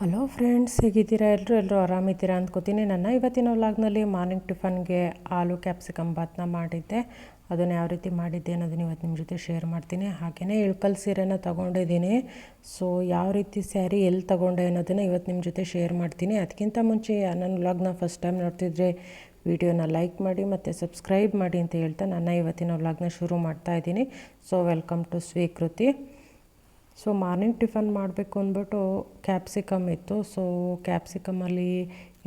Hello friends, ಹೇಗಿದ್ದೀರಾ? ಎಲ್ಲರೂ ಎಲ್ಲರೂ ಆರಾಮಿದ್ದೀರಾ ಅಂದ್ಕೋತೀನಿ. ನನ್ನ ಇವತ್ತಿನ ವ್ಲಾಗ್ನಲ್ಲಿ ಮಾರ್ನಿಂಗ್ ಟಿಫನ್ಗೆ ಆಲೂ, ಕ್ಯಾಪ್ಸಿಕಮ್ ಬಾತ್ನ ಮಾಡಿದ್ದೆ. ಅದನ್ನು ಯಾವ ರೀತಿ ಮಾಡಿದ್ದೆ ಅನ್ನೋದನ್ನ ಇವತ್ತು ನಿಮ್ಮ ಜೊತೆ ಶೇರ್ ಮಾಡ್ತೀನಿ. ಹಾಗೆಯೇ ಇಳ್ಕಲ್ ಸೀರೆನ ತೊಗೊಂಡಿದ್ದೀನಿ. ಸೊ, ಯಾವ ರೀತಿ ಸ್ಯಾರಿ ಎಲ್ಲಿ ತೊಗೊಂಡೆ ಅನ್ನೋದನ್ನು ಇವತ್ತು ನಿಮ್ಮ ಜೊತೆ ಶೇರ್ ಮಾಡ್ತೀನಿ. ಅದಕ್ಕಿಂತ ಮುಂಚೆ ನನ್ನ ವ್ಲಾಗ್ನ ಫಸ್ಟ್ ಟೈಮ್ ನೋಡ್ತಿದ್ರೆ, ವಿಡಿಯೋನ ಲೈಕ್ ಮಾಡಿ ಮತ್ತು ಸಬ್ಸ್ಕ್ರೈಬ್ ಮಾಡಿ ಅಂತ ಹೇಳ್ತಾ ನನ್ನ ಇವತ್ತಿನ ವ್ಲಾಗ್ನ ಶುರು ಮಾಡ್ತಾ ಇದ್ದೀನಿ. So, welcome to Swikriti. So morning tiffin ಮಾಡಬೇಕು ಅಂದ್ಬಿಟ್ಟು ಕ್ಯಾಪ್ಸಿಕಮ್ ಇತ್ತು. ಸೊ ಕ್ಯಾಪ್ಸಿಕಮಲ್ಲಿ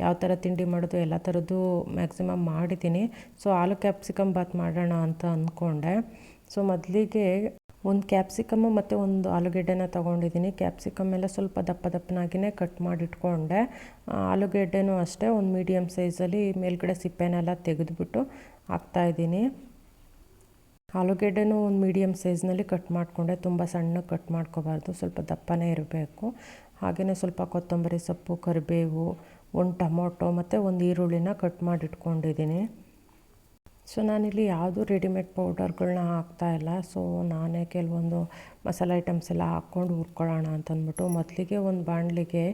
ಯಾವ ಥರ ತಿಂಡಿ ಮಾಡೋದು, ಎಲ್ಲ ಥರದ್ದು ಮ್ಯಾಕ್ಸಿಮಮ್ ಮಾಡಿದ್ದೀನಿ ಸೊ ಆಲೂ ಕ್ಯಾಪ್ಸಿಕಮ್ ಬಾತ್ ಮಾಡೋಣ ಅಂತ ಅಂದ್ಕೊಂಡೆ ಸೊ ಮೊದಲಿಗೆ ಒಂದು ಕ್ಯಾಪ್ಸಿಕಮ್ಮು ಮತ್ತು ಒಂದು ಆಲೂಗೆಡ್ಡೆನ ತೊಗೊಂಡಿದ್ದೀನಿ ಕ್ಯಾಪ್ಸಿಕಮ್ ಎಲ್ಲ ಸ್ವಲ್ಪ ದಪ್ಪ ದಪ್ಪನಾಗಿಯೇ ಕಟ್ ಮಾಡಿಟ್ಕೊಂಡೆ. ಆಲೂಗೆಡ್ಡೆನೂ ಅಷ್ಟೇ, ಒಂದು ಮೀಡಿಯಮ್ ಸೈಜಲ್ಲಿ ಮೇಲ್ಗಡೆ ಸಿಪ್ಪೆನೆಲ್ಲ ತೆಗೆದುಬಿಟ್ಟು ಹಾಕ್ತಾಯಿದ್ದೀನಿ ಆಲೂಗೆಡ್ಡೆನೂ ಒಂದು ಮೀಡಿಯಮ್ ಸೈಜ್ನಲ್ಲಿ ಕಟ್ ಮಾಡಿಕೊಂಡೆ, ತುಂಬ ಸಣ್ಣಗೆ ಕಟ್ ಮಾಡ್ಕೋಬಾರ್ದು, ಸ್ವಲ್ಪ ದಪ್ಪನೇ ಇರಬೇಕು. ಹಾಗೆಯೇ ಸ್ವಲ್ಪ ಕೊತ್ತಂಬರಿ ಸೊಪ್ಪು, ಕರಿಬೇವು, ಒಂದು ಟೊಮೊಟೊ ಮತ್ತು ಒಂದು ಈರುಳ್ಳಿನ ಕಟ್ ಮಾಡಿಟ್ಕೊಂಡಿದ್ದೀನಿ. ಸೊ ನಾನಿಲ್ಲಿ ಯಾವುದೂ ರೆಡಿಮೇಡ್ ಪೌಡರ್ಗಳನ್ನ ಹಾಕ್ತಾಯಿಲ್ಲ ಸೊ ನಾನೇ ಕೆಲವೊಂದು ಮಸಾಲೆ ಐಟಮ್ಸ್ ಎಲ್ಲ ಹಾಕ್ಕೊಂಡು ಹುರ್ಕೊಳ್ಳೋಣ ಅಂತಂದ್ಬಿಟ್ಟು ಮೊದಲಿಗೆ ಒಂದು ಬಾಣಲಿಗೆ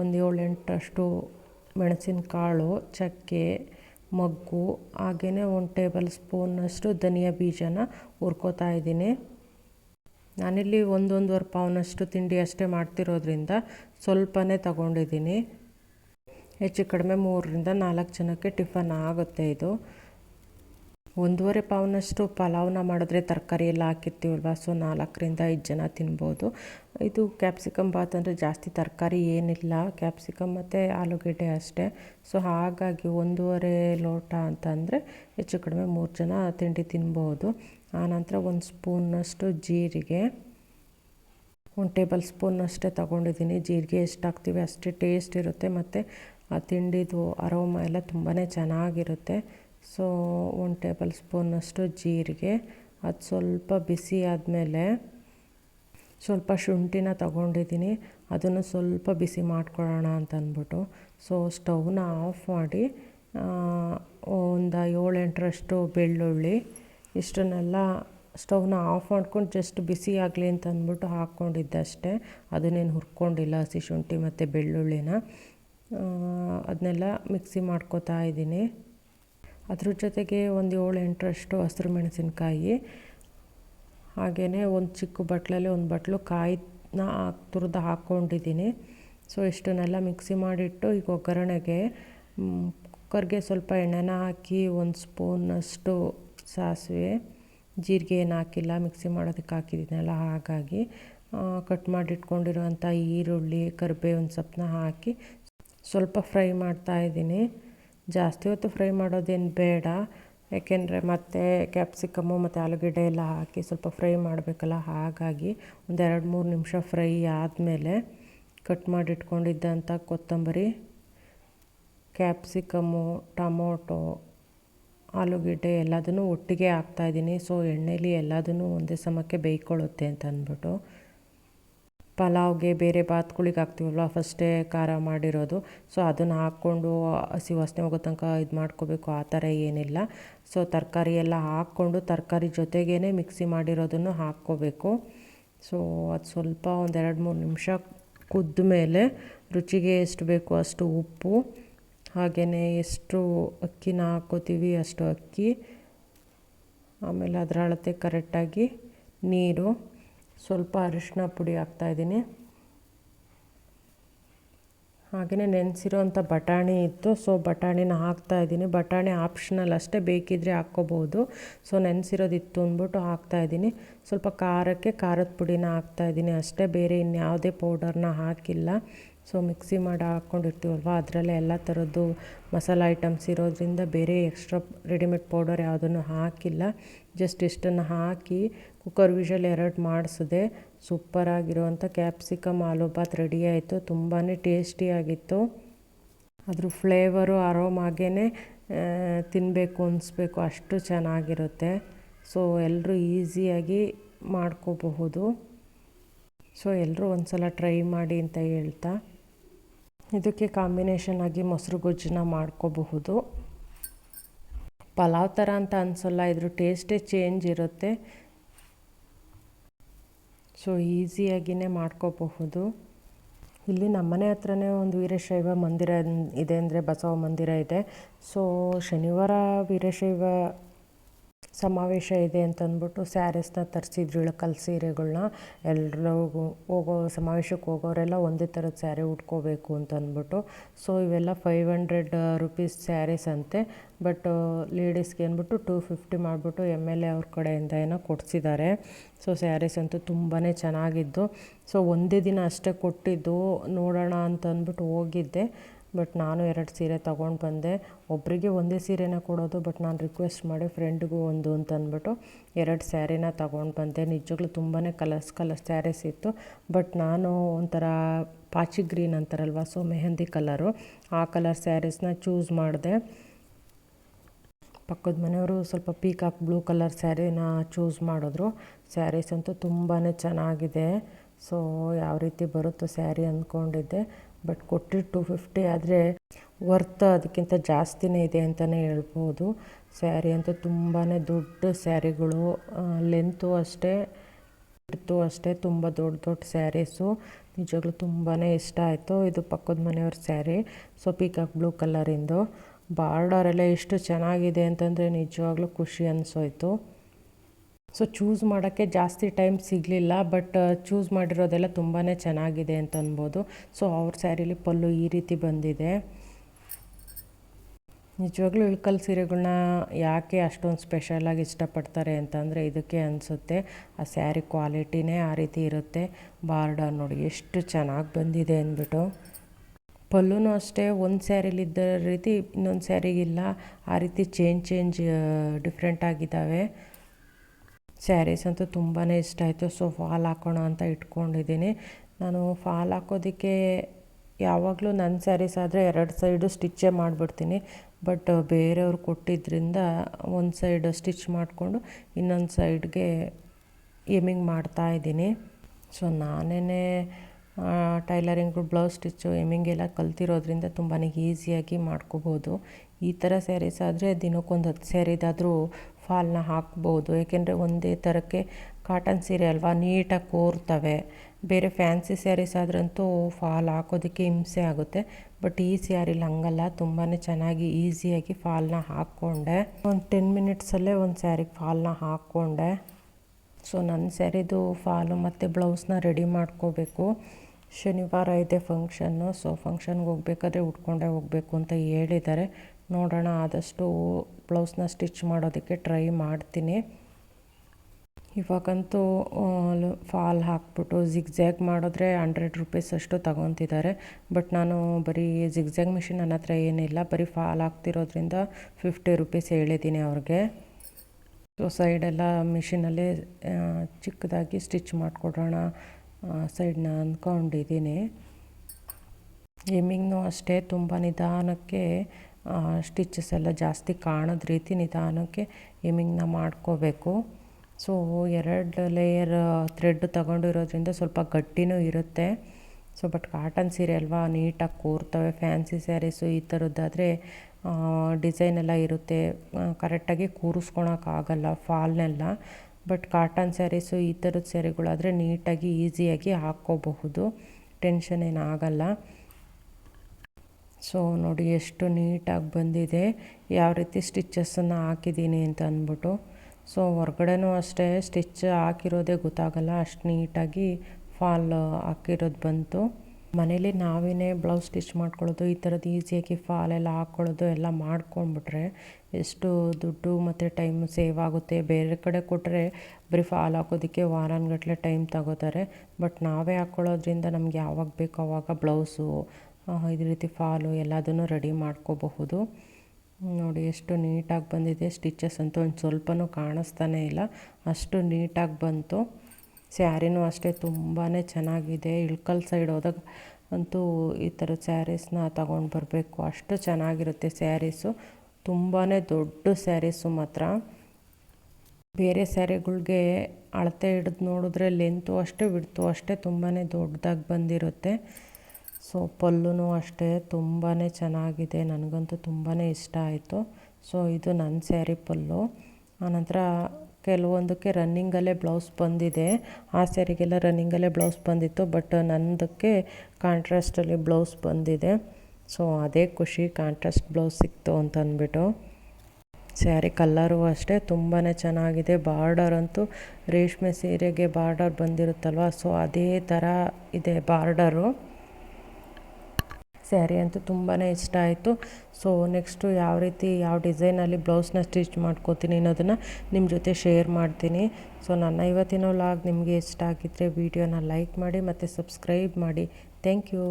ಒಂದು ಏಳೆಂಟರಷ್ಟು ಮೆಣಸಿನ ಮೆಣಸಿನಕಾಳು, ಚಕ್ಕೆ ಮಗ್ಗು ಹಾಗೆಯೇ ಒಂದು ಟೇಬಲ್ ಸ್ಪೂನಷ್ಟು ಧನಿಯಾ ಬೀಜನ ಹುರ್ಕೋತಾ ಇದ್ದೀನಿ. ನಾನಿಲ್ಲಿ ಒಂದೊಂದುವರೆ ಪಾವ್ನಷ್ಟು ತಿಂಡಿ ಅಷ್ಟೇ ಮಾಡ್ತಿರೋದ್ರಿಂದ ಸ್ವಲ್ಪನೇ ತಗೊಂಡಿದ್ದೀನಿ. ಹೆಚ್ಚು ಕಡಿಮೆ ಮೂರರಿಂದ ನಾಲ್ಕು ಜನಕ್ಕೆ ಟಿಫನ್ ಆಗುತ್ತೆ ಇದು. ಒಂದೂವರೆ ಪಾವ್ನಷ್ಟು ಪಲಾವ್ನ ಮಾಡಿದ್ರೆ ತರಕಾರಿ ಎಲ್ಲ ಹಾಕಿರ್ತೀವಲ್ವ? ಸೊ, ನಾಲ್ಕರಿಂದ ಐದು ಜನ ತಿನ್ಬೋದು. ಇದು ಕ್ಯಾಪ್ಸಿಕಮ್ ಬಾತ್ ಅಂದರೆ ಜಾಸ್ತಿ ತರಕಾರಿ ಏನಿಲ್ಲ. ಕ್ಯಾಪ್ಸಿಕಮ್ ಮತ್ತು ಆಲೂಗೆಡ್ಡೆ ಅಷ್ಟೇ. ಸೊ, ಹಾಗಾಗಿ ಒಂದೂವರೆ ಲೋಟ ಅಂತಂದರೆ ಹೆಚ್ಚು ಕಡಿಮೆ ಮೂರು ಜನ ತಿಂಡಿ ತಿನ್ಬೋದು. ಆನಂತರ ಒಂದು ಸ್ಪೂನ್ನಷ್ಟು ಜೀರಿಗೆ. ಒಂದು ಟೇಬಲ್ ಸ್ಪೂನ್ ಅಷ್ಟೇ ತೊಗೊಂಡಿದ್ದೀನಿ. ಜೀರಿಗೆ ಎಷ್ಟು ಹಾಕ್ತೀವಿ ಅಷ್ಟೇ ಟೇಸ್ಟ್ ಇರುತ್ತೆ. ಮತ್ತು ಆ ತಿಂಡಿದು ಅರೋಮ ಎಲ್ಲ ತುಂಬಾ ಚೆನ್ನಾಗಿರುತ್ತೆ. ಸೊ ಒಂದು ಟೇಬಲ್ ಸ್ಪೂನಷ್ಟು ಜೀರಿಗೆ, ಅದು ಸ್ವಲ್ಪ ಬಿಸಿ ಆದಮೇಲೆ ಸ್ವಲ್ಪ ಶುಂಠಿನ ತಗೊಂಡಿದ್ದೀನಿ, ಅದನ್ನು ಸ್ವಲ್ಪ ಬಿಸಿ ಮಾಡ್ಕೊಳ್ಳೋಣ ಅಂತ ಅಂದ್ಬಿಟ್ಟು ಸೊ ಸ್ಟವ್ನ ಆಫ್ ಮಾಡಿ ಒಂದು ಏಳೆಂಟರಷ್ಟು ಬೆಳ್ಳುಳ್ಳಿ, ಇಷ್ಟನ್ನೆಲ್ಲ ಸ್ಟವ್ನ ಆಫ್ ಮಾಡ್ಕೊಂಡು ಜಸ್ಟ್ ಬಿಸಿ ಆಗಲಿ ಅಂತ ಅಂದ್ಬಿಟ್ಟು ಹಾಕ್ಕೊಂಡಿದ್ದೆ ಅಷ್ಟೇ. ಅದನ್ನೇನು ಹುರ್ಕೊಂಡಿಲ್ಲ, ಹಸಿ ಶುಂಠಿ ಮತ್ತು ಬೆಳ್ಳುಳ್ಳಿನ. ಅದನ್ನೆಲ್ಲ ಮಿಕ್ಸಿ ಮಾಡ್ಕೋತಾ ಇದ್ದೀನಿ. ಅದ್ರ ಜೊತೆಗೆ ಒಂದು ಏಳು ಎಂಟರಷ್ಟು ಹಸಿರು ಮೆಣಸಿನಕಾಯಿ. ಹಾಗೆಯೇ ಒಂದು ಚಿಕ್ಕ ಬಟ್ಲಲ್ಲಿ ಒಂದು ಬಟ್ಲು ಕಾಯಿನ ತುರಿದು ಹಾಕ್ಕೊಂಡಿದ್ದೀನಿ ಸೊ, ಇಷ್ಟನ್ನೆಲ್ಲ ಮಿಕ್ಸಿ ಮಾಡಿಟ್ಟು ಈಗ ಒಗ್ಗರಣೆಗೆ ಕುಕ್ಕರ್ಗೆ ಸ್ವಲ್ಪ ಎಣ್ಣೆನ ಹಾಕಿ ಒಂದು ಸ್ಪೂನಷ್ಟು ಸಾಸಿವೆ, ಜೀರಿಗೆ ಏನು ಹಾಕಿಲ್ಲ, ಮಿಕ್ಸಿ ಮಾಡೋದಕ್ಕೆ ಹಾಕಿದ್ದೀನಲ್ಲ ಹಾಗಾಗಿ ಕಟ್ ಮಾಡಿಟ್ಕೊಂಡಿರುವಂಥ ಈರುಳ್ಳಿ, ಕರಿಬೇವಿನ ಸೊಪ್ಪನ್ನ ಹಾಕಿ ಸ್ವಲ್ಪ ಫ್ರೈ ಮಾಡ್ತಾಯಿದ್ದೀನಿ ಜಾಸ್ತಿ ಹೊತ್ತು ಫ್ರೈ ಮಾಡೋದೇನು ಬೇಡ. ಯಾಕೆಂದರೆ ಮತ್ತೆ ಕ್ಯಾಪ್ಸಿಕಮ್ಮು ಮತ್ತು ಆಲೂಗಡ್ಡೆ ಎಲ್ಲ ಹಾಕಿ ಸ್ವಲ್ಪ ಫ್ರೈ ಮಾಡಬೇಕಲ್ಲ, ಹಾಗಾಗಿ ಒಂದು ಎರಡು ಮೂರು ನಿಮಿಷ ಫ್ರೈ ಆದಮೇಲೆ ಕಟ್ ಮಾಡಿಟ್ಕೊಂಡಿದ್ದಂಥ ಕೊತ್ತಂಬರಿ, ಕ್ಯಾಪ್ಸಿಕಮ್ಮು, ಟೊಮೊಟೊ, ಆಲೂಗಡ್ಡೆ ಎಲ್ಲದನ್ನು ಒಟ್ಟಿಗೆ ಹಾಕ್ತಾಯಿದ್ದೀನಿ ಸೊ ಎಣ್ಣೆಲಿ ಎಲ್ಲದನ್ನು ಒಂದೇ ಸಮಕ್ಕೆ ಬೇಯ್ಕೊಳ್ಳುತ್ತೆ ಅಂತ ಅಂದ್ಬಿಟ್ಟು. ಪಲಾವ್ಗೆ ಬೇರೆ ಬಾತ್ಗಳಿಗೆ ಹಾಕ್ತೀವಲ್ವ? ಫಸ್ಟೇ ಖಾರ ಮಾಡಿರೋದು. ಸೊ, ಅದನ್ನು ಹಾಕ್ಕೊಂಡು ಹಸಿ ವಾಸನೆ ಹೋಗೋ ತನಕ ಇದು ಮಾಡ್ಕೋಬೇಕು. ಆ ಥರ ಏನಿಲ್ಲ. ಸೊ, ತರಕಾರಿ ಎಲ್ಲ ಹಾಕ್ಕೊಂಡು ತರಕಾರಿ ಜೊತೆಗೇ ಮಿಕ್ಸಿ ಮಾಡಿರೋದನ್ನು ಹಾಕ್ಕೋಬೇಕು. ಸೊ, ಅದು ಸ್ವಲ್ಪ ಒಂದೆರಡು ಮೂರು ನಿಮಿಷ ಕುದ್ದ ಮೇಲೆ ರುಚಿಗೆ ಎಷ್ಟು ಬೇಕು ಅಷ್ಟು ಉಪ್ಪು ಹಾಗೆಯೇ ಎಷ್ಟು ಅಕ್ಕಿನ ಹಾಕ್ಕೋತೀವಿ ಅಷ್ಟು ಅಕ್ಕಿ, ಆಮೇಲೆ ಅದರ ಅಳತೆ ಕರೆಕ್ಟಾಗಿ ನೀರು ಸ್ವಲ್ಪ ಅರಿಶಿನ ಪುಡಿ ಹಾಕ್ತಾಯಿದ್ದೀನಿ ಹಾಗೆಯೇ ನೆನೆಸಿರೋಂಥ ಬಟಾಣಿ ಇತ್ತು. ಸೊ, ಬಟಾಣಿನ ಹಾಕ್ತಾಯಿದ್ದೀನಿ ಬಟಾಣಿ ಆಪ್ಷನಲ್ ಅಷ್ಟೇ ಬೇಕಿದ್ದರೆ ಹಾಕ್ಕೋಬೋದು. ಸೊ, ನೆನೆಸಿರೋದಿತ್ತು ಅಂದ್ಬಿಟ್ಟು ಹಾಕ್ತಾಯಿದ್ದೀನಿ ಸ್ವಲ್ಪ ಖಾರಕ್ಕೆ ಖಾರದ ಪುಡಿನ ಹಾಕ್ತಾಯಿದ್ದೀನಿ ಅಷ್ಟೇ, ಬೇರೆ ಇನ್ಯಾವುದೇ ಪೌಡರ್ನ ಹಾಕಿಲ್ಲ. ಸೊ ಮಿಕ್ಸಿ ಮಾಡಿ ಹಾಕ್ಕೊಂಡಿರ್ತೀವಲ್ವ? ಅದರಲ್ಲೇ ಎಲ್ಲ ಥರದ್ದು ಮಸಾಲ ಐಟಮ್ಸ್ ಇರೋದ್ರಿಂದ ಬೇರೆ ಎಕ್ಸ್ಟ್ರಾ ರೆಡಿಮೇಡ್ ಪೌಡರ್ ಯಾವುದನ್ನು ಹಾಕಿಲ್ಲ. ಜಸ್ಟ್ ಇಷ್ಟನ್ನು ಹಾಕಿ ಕುಕ್ಕರ್ ವಿಷಲ್ ಎರಡು ಮಾಡಿಸಿದೆ. ಸೂಪರಾಗಿರುವಂಥ ಕ್ಯಾಪ್ಸಿಕಮ್ ಆಲೂ ಬಾತ್ ರೆಡಿ ಆಯಿತು. ತುಂಬಾ ಟೇಸ್ಟಿಯಾಗಿತ್ತು ಅದ್ರ ಫ್ಲೇವರು ಆರೋಮಾಗೇ ತಿನ್ನಬೇಕು ಅನಿಸ್ಬೇಕು ಅಷ್ಟು ಚೆನ್ನಾಗಿರುತ್ತೆ. ಸೊ ಎಲ್ಲರೂ ಈಸಿಯಾಗಿ ಮಾಡ್ಕೋಬಹುದು. ಸೊ ಎಲ್ಲರೂ ಒಂದು ಸಲ ಟ್ರೈ ಮಾಡಿ ಅಂತ ಹೇಳ್ತಾ. ಇದಕ್ಕೆ ಕಾಂಬಿನೇಷನ್ ಆಗಿ ಮೊಸರು ಗೊಜ್ಜನ್ನ ಮಾಡ್ಕೋಬಹುದು. ಪಲಾವ್ ಥರ ಅಂತ ಅನಿಸಲ್ಲ, ಇದ್ರ ಟೇಸ್ಟೇ ಚೇಂಜ್ ಇರುತ್ತೆ. ಸೊ ಈಸಿಯಾಗಿಯೇ ಮಾಡ್ಕೋಬಹುದು. ಇಲ್ಲಿ ನಮ್ಮನೆ ಹತ್ರನೇ ಒಂದು ವೀರಶೈವ ಮಂದಿರ ಇದೆ ಅಂದರೆ ಬಸವ ಮಂದಿರ ಇದೆ. ಸೊ ಶನಿವಾರ ವೀರಶೈವ ಸಮಾವೇಶ ಇದೆ ಅಂತಂದ್ಬಿಟ್ಟು ಸ್ಯಾರೀಸ್ನ ತರಿಸಿದ್ರು ಇಳಕಲ್ ಸೀರೆಗಳನ್ನ ಎಲ್ಲರೂ ಹೋಗೋ ಸಮಾವೇಶಕ್ಕೆ ಹೋಗೋರೆಲ್ಲ ಒಂದೇ ಥರದ ಸ್ಯಾರಿ ಉಟ್ಕೋಬೇಕು ಅಂತ ಅಂದ್ಬಿಟ್ಟು ಸೊ, ಇವೆಲ್ಲ ಫೈವ್ ಹಂಡ್ರೆಡ್ ರುಪೀಸ್ ಸ್ಯಾರೀಸ್ ಅಂತೆ. ಬಟ್ ಲೇಡೀಸ್ಗೆ ಅಂದ್ಬಿಟ್ಟು ಟೂ ಫಿಫ್ಟಿ ಮಾಡಿಬಿಟ್ಟು ಎಂ ಎಲ್ ಎ ಅವ್ರ ಕಡೆಯಿಂದ ಏನೋ ಕೊಡಿಸಿದ್ದಾರೆ. ಸೊ, ಸ್ಯಾರೀಸ್ ಅಂತೂ ತುಂಬಾ ಚೆನ್ನಾಗಿದ್ದು. ಸೊ, ಒಂದೇ ದಿನ ಅಷ್ಟೇ ಕೊಟ್ಟಿದ್ದು, ನೋಡೋಣ ಅಂತ ಅಂದ್ಬಿಟ್ಟು ಹೋಗಿದ್ದೆ. ಬಟ್ ನಾನು ಎರಡು ಸೀರೆ ತೊಗೊಂಡು ಬಂದೆ. ಒಬ್ಬರಿಗೆ ಒಂದೇ ಸೀರೆನ ಕೊಡೋದು, ಬಟ್ ನಾನು ರಿಕ್ವೆಸ್ಟ್ ಮಾಡಿ ಫ್ರೆಂಡ್ಗೂ ಒಂದು ಅಂತ ಅಂದ್ಬಿಟ್ಟು ಎರಡು ಸ್ಯಾರಿನ ತೊಗೊಂಡು ಬಂದೆ. ನಿಜವಾಗ್ಲೂ ತುಂಬಾ ಕಲರ್ಸ್ ಕಲರ್ಸ್ ಸ್ಯಾರೀಸ್ ಇತ್ತು. ಬಟ್ ನಾನು ಒಂಥರ ಪಾಚಿ ಗ್ರೀನ್ ಅಂತಾರಲ್ವ ಸೊ ಮೆಹಂದಿ ಕಲರು. ಆ ಕಲರ್ ಸ್ಯಾರೀಸ್ನ ಚೂಸ್ ಮಾಡಿದೆ. ಪಕ್ಕದ ಮನೆಯವರು ಸ್ವಲ್ಪ ಪೀಕಾಕ್ ಬ್ಲೂ ಕಲರ್ ಸ್ಯಾರಿನ ಚೂಸ್ ಮಾಡಿದ್ರು. ಸ್ಯಾರೀಸ್ ಅಂತೂ ತುಂಬಾ ಚೆನ್ನಾಗಿದೆ. ಸೊ ಯಾವ ರೀತಿ ಬರುತ್ತೋ ಸ್ಯಾರಿ ಅಂದ್ಕೊಂಡಿದ್ದೆ ಬಟ್ ಕೊಟ್ಟಿದ್ದು ಟು ಫಿಫ್ಟಿ ಆದರೆ ವರ್ತ್ ಅದಕ್ಕಿಂತ ಜಾಸ್ತಿನೇ ಇದೆ ಅಂತಲೇ ಹೇಳ್ಬೋದು. ಸ್ಯಾರಿ ಅಂತೂ ತುಂಬಾ ದೊಡ್ಡ ಸ್ಯಾರಿಗಳು ಲೆಂತು ಅಷ್ಟೇ ಇಡ್ತು ಅಷ್ಟೇ, ತುಂಬ ದೊಡ್ಡ ದೊಡ್ಡ ಸ್ಯಾರೀಸು. ನಿಜವಾಗ್ಲೂ ತುಂಬಾ ಇಷ್ಟ ಆಯಿತು ಇದು ಪಕ್ಕದ ಮನೆಯವ್ರ ಸ್ಯಾರಿ ಸೊ ಪೀಕಾಕ್ ಬ್ಲೂ ಕಲರಿಂದು ಬಾರ್ಡರೆಲ್ಲ ಎಷ್ಟು ಚೆನ್ನಾಗಿದೆ ಅಂತಂದರೆ ನಿಜವಾಗ್ಲೂ ಖುಷಿ ಅನಿಸೋಯ್ತು. ಸೊ ಚೂಸ್ ಮಾಡೋಕ್ಕೆ ಜಾಸ್ತಿ ಟೈಮ್ ಸಿಗಲಿಲ್ಲ ಬಟ್ ಚೂಸ್ ಮಾಡಿರೋದೆಲ್ಲ ತುಂಬಾ ಚೆನ್ನಾಗಿದೆ ಅಂತ ಅನ್ಬೋದು. ಸೊ ಅವ್ರ ಸ್ಯಾರೀಲಿ ಪಲ್ಲು ಈ ರೀತಿ ಬಂದಿದೆ. ನಿಜವಾಗ್ಲೂ ಇಳ್ಕಲ್ ಸೀರೆಗಳನ್ನ ಯಾಕೆ ಅಷ್ಟೊಂದು ಸ್ಪೆಷಲಾಗಿ ಇಷ್ಟಪಡ್ತಾರೆ ಅಂತಂದರೆ ಇದಕ್ಕೆ ಅನಿಸುತ್ತೆ. ಆ ಸ್ಯಾರಿ ಕ್ವಾಲಿಟಿನೇ ಆ ರೀತಿ ಇರುತ್ತೆ. ಬಾರ್ಡರ್ ನೋಡಿ, ಎಷ್ಟು ಚೆನ್ನಾಗಿ ಬಂದಿದೆ ಅಂದ್ಬಿಟ್ಟು. ಪಲ್ಲೂ ಅಷ್ಟೇ ಒಂದು ಸ್ಯಾರಿಲಿದ್ದ ರೀತಿ ಇನ್ನೊಂದು ಸ್ಯಾರಿಗಿಲ್ಲ. ಆ ರೀತಿ ಚೇಂಜ್ ಚೇಂಜ್ ಡಿಫ್ರೆಂಟ್ ಆಗಿದ್ದಾವೆ. ಸ್ಯಾರೀಸ್ ಅಂತೂ ತುಂಬಾ ಇಷ್ಟ ಆಯಿತು. ಸೊ ಫಾಲ್ ಹಾಕೋಣ ಅಂತ ಇಟ್ಕೊಂಡಿದ್ದೀನಿ. ನಾನು ಫಾಲ್ ಹಾಕೋದಕ್ಕೆ ಯಾವಾಗಲೂ ನನ್ನ ಸ್ಯಾರೀಸ್ ಆದರೆ ಎರಡು ಸೈಡು ಸ್ಟಿಚ್ಚೇ ಮಾಡಿಬಿಡ್ತೀನಿ. ಬಟ್ ಬೇರೆಯವ್ರು ಕೊಟ್ಟಿದ್ದರಿಂದ ಒಂದು ಸೈಡ್ ಸ್ಟಿಚ್ ಮಾಡಿಕೊಂಡು ಇನ್ನೊಂದು ಸೈಡ್ಗೆ ಎಮಿಂಗ್ ಮಾಡ್ತಾಯಿದ್ದೀನಿ ಸೊ ನಾನೇ ಟೈಲರಿಂಗು ಬ್ಲೌಸ್ ಸ್ಟಿಚ್ಚು ಎಮಿಂಗ್ ಎಲ್ಲ ಕಲ್ತಿರೋದ್ರಿಂದ ತುಂಬಾ ಈಸಿಯಾಗಿ ಮಾಡ್ಕೋಬೋದು. ಈ ಥರ ಸ್ಯಾರೀಸ್ ಆದರೆ ದಿನಕ್ಕೊಂದು ಹತ್ತು ಸ್ಯಾರಿದಾದರೂ ಫಾಲ್ನ ಹಾಕ್ಬೋದು. ಏಕೆಂದರೆ ಒಂದೇ ಥರಕ್ಕೆ ಕಾಟನ್ ಸೀರೆ ಅಲ್ವಾ, ನೀಟಾಗಿ ಕೋರ್ತವೆ. ಬೇರೆ ಫ್ಯಾನ್ಸಿ ಸ್ಯಾರೀಸ್ ಆದ್ರಂತೂ ಫಾಲ್ ಹಾಕೋದಕ್ಕೆ ಹಿಂಸೆ ಆಗುತ್ತೆ. ಬಟ್ ಈ ಸ್ಯಾರಿಲಿ ಹಂಗಲ್ಲ ತುಂಬಾ ಚೆನ್ನಾಗಿ ಈಸಿಯಾಗಿ ಫಾಲ್ನ ಹಾಕ್ಕೊಂಡೆ. ಒಂದು ಟೆನ್ ಮಿನಿಟ್ಸಲ್ಲೇ ಒಂದು ಸ್ಯಾರಿಗೆ ಫಾಲ್ನ ಹಾಕ್ಕೊಂಡೆ. ಸೊ ನನ್ನ ಸ್ಯಾರಿದು ಫಾಲು ಮತ್ತು ಬ್ಲೌಸ್ನ ರೆಡಿ ಮಾಡ್ಕೋಬೇಕು. ಶನಿವಾರ ಇದೆ ಫಂಕ್ಷನ್ನು. ಸೊ, ಫಂಕ್ಷನ್ಗೆ ಹೋಗ್ಬೇಕಾದ್ರೆ ಉಟ್ಕೊಂಡೇ ಹೋಗಬೇಕು ಅಂತ ಹೇಳಿದ್ದಾರೆ. ನೋಡೋಣ, ಆದಷ್ಟು ಬ್ಲೌಸ್ನ ಸ್ಟಿಚ್ ಮಾಡೋದಕ್ಕೆ ಟ್ರೈ ಮಾಡ್ತೀನಿ. ಇವಾಗಂತೂ ಫಾಲ್ ಹಾಕ್ಬಿಟ್ಟು ಜಿಗ್ಜ್ಯಾಗ್ ಮಾಡಿದ್ರೆ ಹಂಡ್ರೆಡ್ ರುಪೀಸ್ ಅಷ್ಟು ತಗೊತಿದ್ದಾರೆ. ಬಟ್ ನಾನು ಬರೀ ಜಿಗ್ಜ್ಯಾಗ್ ಮಿಷಿನ್ ನನ್ನ ಹತ್ರ ಏನಿಲ್ಲ, ಬರೀ ಫಾಲ್ ಹಾಕ್ತಿರೋದ್ರಿಂದ ಫಿಫ್ಟಿ ರುಪೀಸ್ ಹೇಳಿದ್ದೀನಿ ಅವ್ರಿಗೆ. ಸೊ, ಸೈಡೆಲ್ಲ ಮಿಷಿನಲ್ಲೇ ಚಿಕ್ಕದಾಗಿ ಸ್ಟಿಚ್ ಮಾಡಿಕೊಡೋಣ ಸೈಡ್ನ ಅಂದ್ಕೊಂಡಿದ್ದೀನಿ ಎಮ್ಮಿಂಗ್ನೂ ಅಷ್ಟೇ, ತುಂಬ ನಿಧಾನಕ್ಕೆ ಸ್ಟಿಚಸ್ ಎಲ್ಲ ಜಾಸ್ತಿ ಕಾಣೋದ ರೀತಿ ನಿಧಾನಕ್ಕೆ ಇಮಿಂಗ್ನ ಮಾಡ್ಕೋಬೇಕು. ಸೊ ಎರಡು ಲೇಯರ್ ಥ್ರೆಡ್ ತಗೊಂಡಿರೋದ್ರಿಂದ ಸ್ವಲ್ಪ ಗಟ್ಟಿನೂ ಇರುತ್ತೆ. ಸೊ ಬಟ್ ಕಾಟನ್ ಸೀರೆ ಅಲ್ವಾ, ನೀಟಾಗಿ ಕೂರ್ತವೆ ಫ್ಯಾನ್ಸಿ ಸ್ಯಾರೀಸು ಈ ಥರದ್ದಾದರೆ ಡಿಸೈನ್ ಎಲ್ಲ ಇರುತ್ತೆ. ಕರೆಕ್ಟಾಗಿ ಕೂರಿಸ್ಕೊಳಕ್ಕಾಗಲ್ಲ ಫಾಲ್ನೆಲ್ಲ ಬಟ್ ಕಾಟನ್ ಸ್ಯಾರೀಸು ಈ ಥರದ ಸ್ಯಾರಿಗಳಾದರೆ ನೀಟಾಗಿ ಈಸಿಯಾಗಿ ಹಾಕ್ಕೋಬಹುದು. ಟೆನ್ಷನ್ ಏನಾಗಲ್ಲ ಸೊ ನೋಡಿ, ಎಷ್ಟು ನೀಟಾಗಿ ಬಂದಿದೆ. ಯಾವ ರೀತಿ ಸ್ಟಿಚ್ಚಸನ್ನು ಹಾಕಿದ್ದೀನಿ ಅಂತ ಅಂದ್ಬಿಟ್ಟು. ಸೊ ಹೊರ್ಗಡೆನೂ ಅಷ್ಟೇ ಸ್ಟಿಚ್ ಹಾಕಿರೋದೇ ಗೊತ್ತಾಗಲ್ಲ, ಅಷ್ಟು ನೀಟಾಗಿ ಫಾಲ್ ಹಾಕಿರೋದು ಬಂತು. ಮನೇಲಿ ನಾವೇ ಬ್ಲೌಸ್ ಸ್ಟಿಚ್ ಮಾಡ್ಕೊಳ್ಳೋದು, ಈ ಥರದ್ದು ಈಸಿಯಾಗಿ ಫಾಲೆಲ್ಲ ಹಾಕ್ಕೊಳ್ಳೋದು ಎಲ್ಲ ಮಾಡ್ಕೊಂಡ್ಬಿಟ್ರೆ ಎಷ್ಟು ದುಡ್ಡು ಮತ್ತು ಟೈಮ್ ಸೇವ್ ಆಗುತ್ತೆ. ಬೇರೆ ಕಡೆ ಕೊಟ್ಟರೆ ಬರೀ ಫಾಲ್ ಹಾಕೋದಕ್ಕೆ ವಾರಾನ್ಗಟ್ಟಲೆ ಟೈಮ್ ತಗೋತಾರೆ. ಬಟ್ ನಾವೇ ಹಾಕ್ಕೊಳ್ಳೋದ್ರಿಂದ ನಮ್ಗೆ ಯಾವಾಗ ಬೇಕು ಆವಾಗ ಬ್ಲೌಸು ಇದೇ ರೀತಿ ಫಾಲು ಎಲ್ಲದನ್ನು ರೆಡಿ ಮಾಡ್ಕೋಬಹುದು. ನೋಡಿ, ಎಷ್ಟು ನೀಟಾಗಿ ಬಂದಿದೆ. ಸ್ಟಿಚಸ್ ಅಂತೂ ಒಂದು ಸ್ವಲ್ಪನೂ ಕಾಣಿಸ್ತಾನೇ ಇಲ್ಲ. ಅಷ್ಟು ನೀಟಾಗಿ ಬಂತು. ಸ್ಯಾರಿನೂ ಅಷ್ಟೇ ತುಂಬಾ ಚೆನ್ನಾಗಿದೆ. ಇಳ್ಕಲ್ ಸೈಡ್ ಹೋದಾಗ ಅಂತೂ ಈ ಥರ ಸ್ಯಾರೀಸ್ನ ತಗೊಂಡು ಬರಬೇಕು. ಅಷ್ಟು ಚೆನ್ನಾಗಿರುತ್ತೆ ಸ್ಯಾರೀಸು. ತುಂಬಾ ದೊಡ್ಡ ಸ್ಯಾರೀಸು ಮಾತ್ರ. ಬೇರೆ ಸ್ಯಾರಿಗಳಿಗೆ ಅಳತೆ ಹಿಡಿದು ನೋಡಿದ್ರೆ ಲೆಂತು ಅಷ್ಟೇ ಬಿಡ್ತು ಅಷ್ಟೇ ತುಂಬಾ ದೊಡ್ಡದಾಗಿ ಬಂದಿರುತ್ತೆ. ಸೊ ಪಲ್ಲುನೂ ಅಷ್ಟೇ ತುಂಬಾ ಚೆನ್ನಾಗಿದೆ, ನನಗಂತೂ ತುಂಬಾ ಇಷ್ಟ ಆಯಿತು. ಸೊ ಇದು ನನ್ನ ಸ್ಯಾರಿ ಪಲ್ಲು. ಆನಂತರ ಕೆಲವೊಂದಕ್ಕೆ ರನ್ನಿಂಗಲ್ಲೇ ಬ್ಲೌಸ್ ಬಂದಿದೆ. ಆ ಸ್ಯಾರಿಗೆಲ್ಲ ರನ್ನಿಂಗಲ್ಲೇ ಬ್ಲೌಸ್ ಬಂದಿತ್ತು, ಬಟ್ ನನ್ನದಕ್ಕೆ ಕಾಂಟ್ರಾಸ್ಟಲ್ಲಿ ಬ್ಲೌಸ್ ಬಂದಿದೆ. ಸೊ ಅದೇ ಖುಷಿ ಕಾಂಟ್ರಾಸ್ಟ್ ಬ್ಲೌಸ್ ಸಿಕ್ತು ಅಂತ ಅಂದ್ಬಿಟ್ಟು ಸ್ಯಾರಿ ಕಲ್ಲರು ಅಷ್ಟೇ ತುಂಬಾ ಚೆನ್ನಾಗಿದೆ. ಬಾರ್ಡರ್ ಅಂತೂ ರೇಷ್ಮೆ ಸೀರೆಗೆ ಬಾರ್ಡರ್ ಬಂದಿರುತ್ತಲ್ವ, ಸೊ ಅದೇ ಥರ ಇದೆ ಬಾರ್ಡರು. ಸ್ಯಾರಿ ಅಂತೂ ತುಂಬಾ ಇಷ್ಟ ಆಯಿತು. ಸೊ ನೆಕ್ಸ್ಟು ಯಾವ ರೀತಿ ಯಾವ ಡಿಸೈನಲ್ಲಿ ಬ್ಲೌಸ್ನ ಸ್ಟಿಚ್ ಮಾಡ್ಕೋತೀನಿ ಅನ್ನೋದನ್ನು ನಿಮ್ಮ ಜೊತೆ ಶೇರ್ ಮಾಡ್ತೀನಿ. ಸೊ ನನ್ನ ಇವತ್ತಿನ ವ್ಲಾಗ್ ನಿಮಗೆ ಇಷ್ಟ ಆಗಿದ್ದರೆ ವೀಡಿಯೋನ ಲೈಕ್ ಮಾಡಿ ಮತ್ತು ಸಬ್ಸ್ಕ್ರೈಬ್ ಮಾಡಿ. Thank you